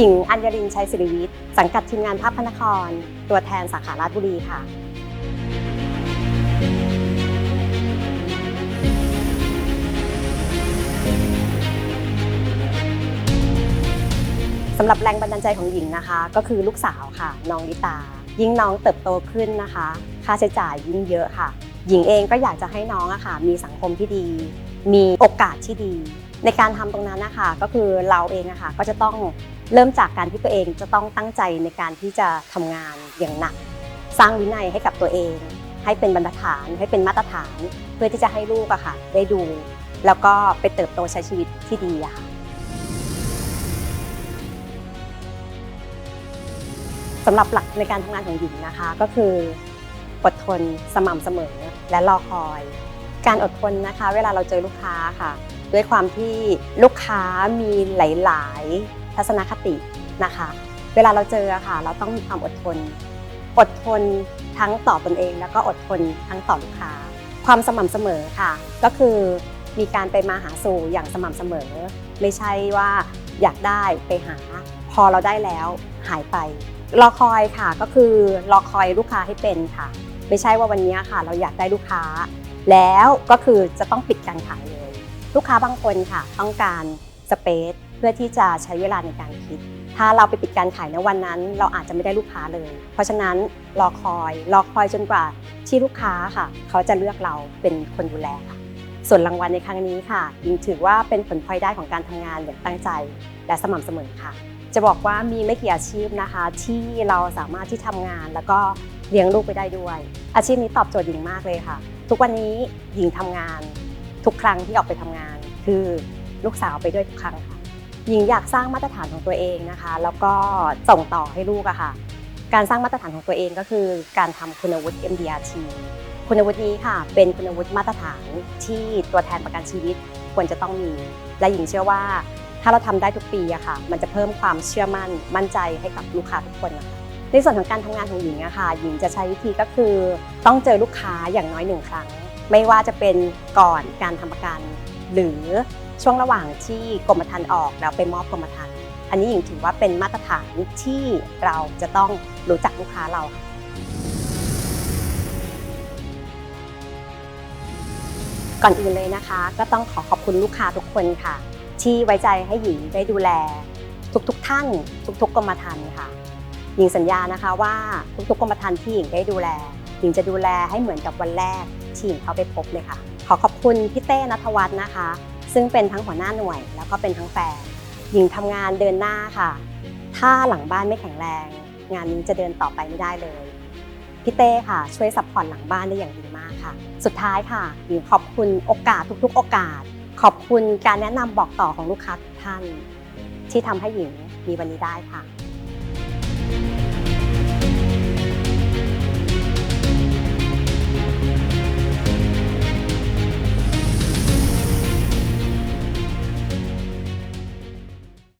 หญิงอัญญรินชัยศิริวิทย์สังกัดทีมงานภาพพนคร ตัวแทนสาขาราชบุรีค่ะสำหรับแรงบันดาลใจของหญิงนะคะ ก็คือลูกสาวค่ะ น้องลิตา ยิ่งน้องเติบโตขึ้นนะคะ ค่าใช้จ่ายยิ่งเยอะค่ะ หญิงเองก็อยากจะให้น้องอะค่ะ มีสังคมที่ดี มีโอกาสที่ดี ในการทำตรงนั้นนะคะก็คือเราเองอะค่ะก็จะต้อง เริ่มจากการที่ตัวเองจะต้องตั้งใจในการที่จะทำงานอย่างหนัก สร้างวินัยให้กับตัวเอง ให้เป็นบรรทัดฐานให้เป็นมาตรฐาน เพื่อที่จะให้ลูกอะค่ะ ได้ดู แล้วก็ไปเติบโตใช้ชีวิตที่ดีอะค่ะสำหรับหลักในการทำงานของหญิงนะคะ ก็คืออดทนสม่ำเสมอและรอคอย การอดทนนะคะ เวลาเราเจอลูกค้าค่ะ ด้วยความที่ลูกค้ามีหลาย ๆ ทัศนคตินะคะ เวลาเราเจอะค่ะ เราต้องมีความอดทน อดทนทั้งต่อตนเอง แล้วก็อดทนทั้งต่อลูกค้า ความสม่ำเสมอค่ะ ก็คือมีการไปมาหาสู่อย่างสม่ำเสมอ ไม่ใช่ว่าอยากได้ไปหา พอเราได้แล้วหายไปรอคอยค่ะก็คือรอคอยลูกค้าให้เป็นค่ะ ไม่ใช่ว่าวันนี้ค่ะ เราอยากได้ลูกค้า แล้วก็คือจะต้องปิดการขายเลย ลูกค้าบางคนค่ะ ต้องการสเปซ เพื่อที่จะใช้เวลาในการคิด ถ้าเราไปปิดการขายในวันนั้น เราอาจจะไม่ได้ลูกค้าเลย เพราะฉะนั้นรอคอยรอคอยจนกว่าที่ลูกค้าค่ะ เขาจะเลือกเราเป็นคนดูแลค่ะ ส่วนรางวัลในครั้งนี้ค่ะยิงถือว่าเป็นผลพลอยได้ของการทำงานอย่างตั้งใจและสม่ำเสมอค่ะ จะบอกว่ามีไม่กี่อาชีพนะคะ ที่เราสามารถที่ทำงานแล้วก็เลี้ยงลูกไปได้ด้วย อาชีพนี้ตอบโจทย์หญิงมากเลยค่ะ ทุกวันนี้หญิงทำงาน ทุกครั้งที่ออกไปทำงาน คือลูกสาวไปด้วยทุกครั้งค่ะ หญิงอยากสร้างมาตรฐานของตัวเองนะคะ แล้วก็ส่งต่อให้ลูกอะค่ะ การสร้างมาตรฐานของตัวเองก็คือ การทำคุณวุฒิ MDRT คุณวุฒินี้ค่ะ เป็นคุณวุฒิมาตรฐานที่ตัวแทนประกันชีวิตควรจะต้องมี และหญิงเชื่อว่า ถ้าเราทำได้ทุกปีอะค่ะ มันจะเพิ่มความเชื่อมั่น มั่นใจให้กับลูกค้าทุกคนนะคะในส่วนของการทำงานของหญิงอะค่ะ หญิงจะใช้วิธีก็คือ ต้องเจอลูกค้าอย่างน้อยหนึ่งครั้ง ไม่ว่าจะเป็นก่อนการทำประกัน หรือ ช่วงระหว่างที่กรมธรรม์ออกแล้วไปมอบกรมธรรม์อันนี้หญิงถือว่าเป็นมาตรฐานที่เราจะต้องรู้จักลูกค้าเราค่ะก่อนอื่นเลยนะคะ ก็ต้องขอขอบคุณลูกค้าทุกคนค่ะ ที่ไว้ใจให้หญิงได้ดูแล ทุกๆทท่าน ทุกๆกรมธรรม์ค่ะ หญิงสัญญานะคะว่าทุกๆกรมธรรม์ที่หญิงได้ดูแล หญิงจะดูแลให้เหมือนกับวันแรกที่หญิงเข้าไปพบเลยค่ะ ขอขอบคุณพี่เต้นัทวัฒน์นะคะ ซึ่งเป็นทั้งหัวหน้าหน่วย แล้วก็เป็นทั้งแฟนหญิงทำงานเดินหน้าค่ะ ถ้าหลังบ้านไม่แข็งแรง งานนี้จะเดินต่อไปไม่ได้เลยพี่เต้ค่ะ ช่วยซัพพอร์ตหลังบ้านได้อย่างดีมากค่ะ สุดท้ายค่ะหญิงขอบคุณโอกาสทุกๆ โอกาส ขอบคุณการแนะนำบอกต่อของลูกค้าทุกท่าน ที่ทำให้หญิงมีวันนี้ได้ค่ะ